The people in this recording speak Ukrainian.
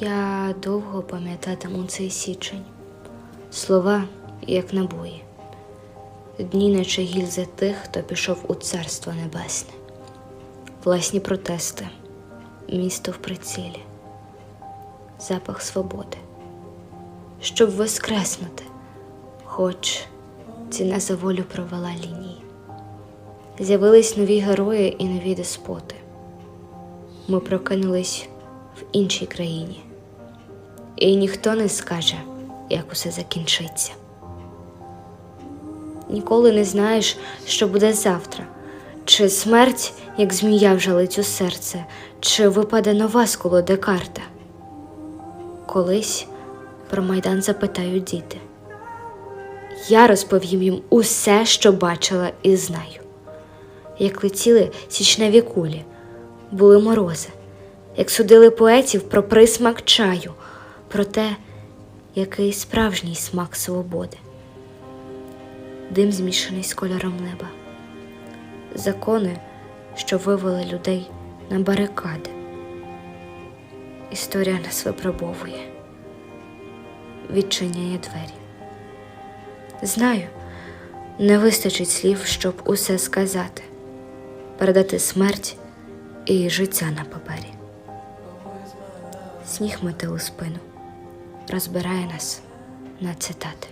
Я довго пам'ятатиму цей січень. Слова, як набої. Дні, наче гільзи тих, хто пішов у царство небесне. Власні протести, місто в прицілі, запах свободи. Щоб воскреснути, хоч ціна за волю провела лінії. З'явились нові герої і нові деспоти. Ми прокинулись в іншій країні. І ніхто не скаже, як усе закінчиться. Ніколи не знаєш, що буде завтра, чи смерть, як змія вжалить у серце, чи випаде нова з колоди карта. Колись про майдан запитають діти. Я розповім їм усе, що бачила і знаю. Як летіли січневі кулі, були морози, як судили поетів про присмак чаю, про те, який справжній смак свободи. Дим змішаний з кольором неба, закони, що вивели людей на барикади. Історія нас випробовує, відчиняє двері. Знаю, не вистачить слів, щоб усе сказати, передати смерть і життя на папері. Сніг мете у спину, розбирає нас на цитати.